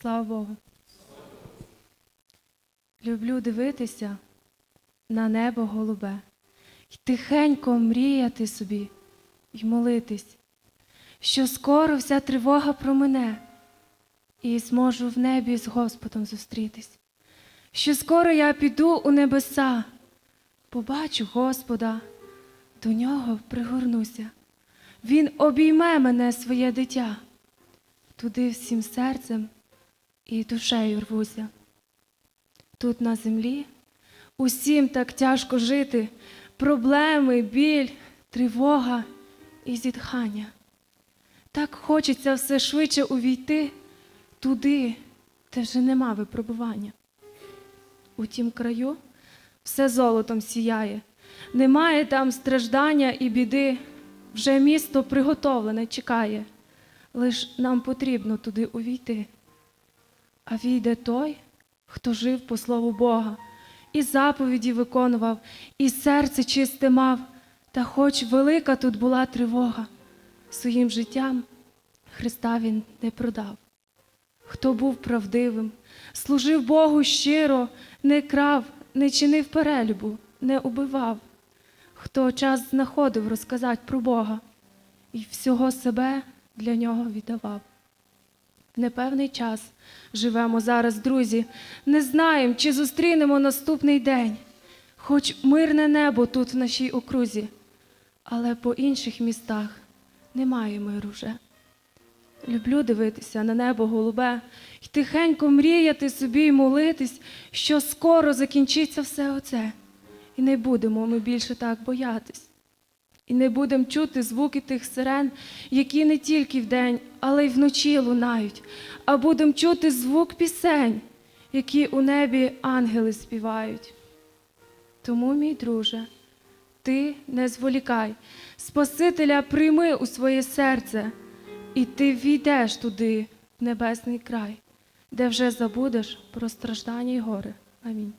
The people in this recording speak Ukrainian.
Слава Богу. Люблю дивитися на небо голубе, й тихенько мріяти собі й молитись, що скоро вся тривога промине, і зможу в небі з Господом зустрітись, що скоро я піду у небеса, побачу Господа, до нього пригорнуся. Він обійме мене своє дитя, туди всім серцем і душею рвуся. Тут на землі усім так тяжко жити, проблеми, біль, тривога і зітхання. Так хочеться все швидше увійти туди, де вже нема випробування. У тім краю все золотом сіяє, немає там страждання і біди, вже місто приготовлене чекає, лиш нам потрібно туди увійти. А війде той, хто жив по слову Бога, і заповіді виконував, і серце чисте мав, та хоч велика тут була тривога, своїм життям Христа він не продав. Хто був правдивим, служив Богу щиро, не крав, не чинив перелюбу, не убивав, хто час знаходив розказати про Бога і всього себе для нього віддавав. Непевний час живемо зараз, друзі, не знаємо, чи зустрінемо наступний день, хоч мирне небо тут в нашій окрузі, але по інших містах немає миру вже. Люблю дивитися на небо голубе й тихенько мріяти собі й молитись, що скоро закінчиться все оце, і не будемо ми більше так боятись. І не будемо чути звуки тих сирен, які не тільки вдень, але й вночі лунають, а будемо чути звук пісень, які у небі ангели співають. Тому, мій друже, ти не зволікай, Спасителя прийми у своє серце, і ти війдеш туди, в небесний край, де вже забудеш про страждання й горе. Амінь.